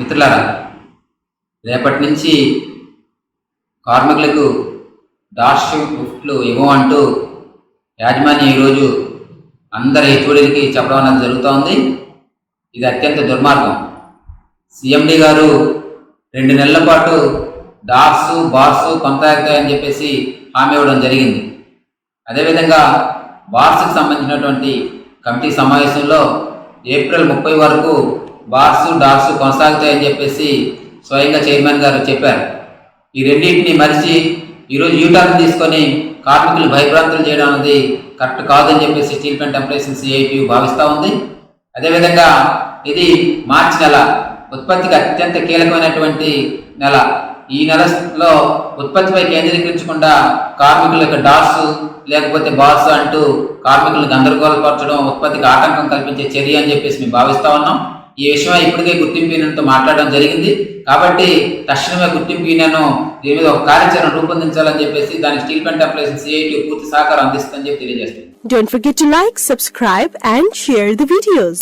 మిత్రులారా రేపటి నుంచి కార్మికులకు డాష్ గిఫ్ట్లు ఇవ్వమంటూ యాజమాన్యం ఈరోజు అందరి హెచ్ఓడికి చెప్పడం అనేది జరుగుతోంది. ఇది అత్యంత దుర్మార్గం. సిఎండి గారు రెండు నెలల పాటు డాక్స్ బార్స్ కొనసాగుతాయని చెప్పేసి హామీ ఇవ్వడం జరిగింది. అదేవిధంగా బార్స్కి సంబంధించినటువంటి కమిటీ సమావేశంలో ఏప్రిల్ ముప్పై వరకు బార్స్ డాక్స్ కొనసాగుతాయని చెప్పేసి స్వయంగా చైర్మన్ గారు చెప్పారు. ఈ రెండింటిని మరిచి ఈరోజు యూటర్న్ తీసుకొని కార్మికులు భయభ్రాంతులు చేయడం అనేది కరెక్ట్ కాదని చెప్పేసి స్టీల్ ప్లాంట్ ఎంప్లాయీస్ సిఐటియు భావిస్తూ ఉంది. అదేవిధంగా ఇది మార్చి నెల ఉత్పత్తికి అత్యంత కీలకమైనటువంటి నెల. ఈ నెలలో ఉత్పత్తిపై కేంద్రీకరించకుండా కార్మికుల యొక్క డాస్ లేకపోతే బాస్ అంటూ కార్మికులను గందరగోళపరచడం ఉత్పత్తికి ఆటంకం కల్పించే చర్య అని చెప్పేసి మేము భావిస్తూ ఉన్నాం. ఈ విషయమై ఇప్పటికే గుర్తింపు యూనియన్తో మాట్లాడడం జరిగింది కాబట్టి తక్షణమే గుర్తింపు యూనియన్ దీని మీద ఒక కార్యాచరణ రూపొందించాలని చెప్పేసి దానికి స్టీల్ పెంట్ ఎంప్లాయీస్ సిఐటి పూర్తి సహకారం అందిస్తుందని చెప్పి తెలియజేస్తుంది Don't forget to like, subscribe and share the videos.